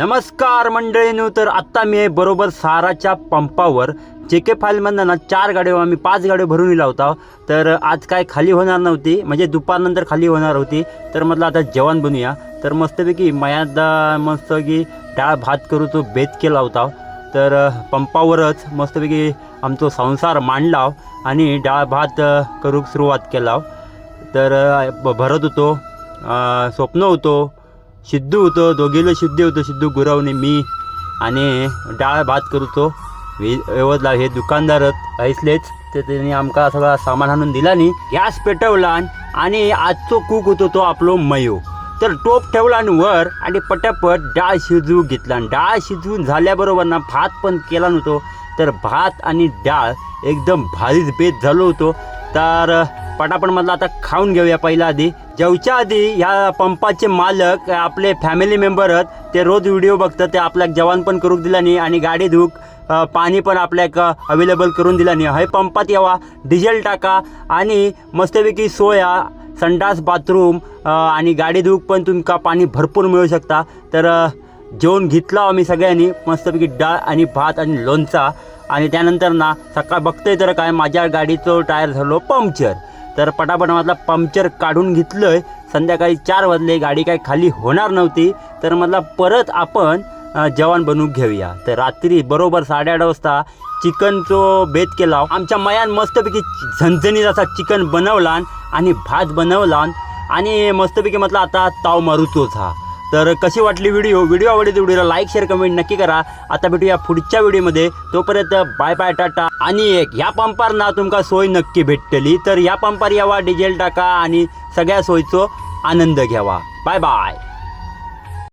नमस्कार मंडळीनो तर आत्ता मी बरोबर साराच्या पंपावर. जे के फाईलमधनं ना चार गाड्या आम्ही पाच गाड्या भरून दिला होता. तर आज काय खाली होणार नव्हती म्हणजे दुपारनंतर खाली होणार होती. तर म्हटलं आता जेवण बनवूया तर मस्तपैकी मयादा मस्त की डाळ भात करू तो बेत केला होता. तर पंपावरच मस्तपैकी आमचा संसार मांडला आणि डाळ भात करूक सुरुवात केला. तर भरत होतो. स्वप्न होतो. सिद्धू होतो दोघीला सिद्धी होतो सिद्धू गुरवणे मी. आणि डाळ भात करतो. व्यवस्था हे दुकानदारच ऐसलेच तर त्यांनी आमका सगळा सामान आणून दिला नी गॅस पेटवला आणि आजचो कूक होतो तो आपलो मयो. तर टोप ठेवला आणि वर आणि पटापट डाळ शिजवू घेतला. आणि डाळ शिजवून झाल्याबरोबर ना भात पण केला नव्हतो. तर भात आणि डाळ एकदम भारीच बेत झालो होतो. तर पटापट म्हटलं आता खाऊन घेऊया पहिला आधी. जेवच्या आधी ह्या पंपाचे मालक आपले फॅमिली मेंबर आहेत ते रोज व्हिडिओ बघतात ते आपल्याक जेवण पण करूक दिला नाही आणि गाडी धुक पाणी पण आपल्याक अवेलेबल करून दिला नाही हे पंपात यावा डिझेल टाका आणि मस्तपैकी सोया संडास बाथरूम आणि गाडी धूक पण तुमका पाणी भरपूर मिळू शकता. तर जेवण घेतला आम्ही सगळ्यांनी मस्तपैकी डाळ आणि भात आणि लोणचा. आणि त्यानंतर ना सकाळ बघतोय तर काय माझ्या गाडीचं टायर झालो पंक्चर. तर पटापट म्हटलं पंक्चर काढून घेतलं आहे संध्याकाळी चार वाजले गाडी काही खाली होणार नव्हती तर म्हटलं परत आपण जवान जेवण बनवून घेऊया. तर रात्री बरोबर साडेआठ वाजता चिकनचो बेत केला. आमच्या मयान मस्तपैकी झणझणीत असा चिकन बनवला आणि भात बनवला. आणि मस्तपैकी म्हटलं आता ताव मारूचोच हा तर कशी वाटली व्हिडिओ? व्हिडिओ आवडली तर व्हिडिओला लाईक शेअर कमेंट नक्की करा. आता भेटूया पुढच्या व्हिडिओमध्ये तोपर्यंत बाय बाय टाटा. आणि एक ह्या पंपार ना तुमका सोय नक्की भेटतली तर ह्या पंपार यावा डिझेल टाका आणि सगळ्या सोयीचो आनंद घ्यावा. Bye bye.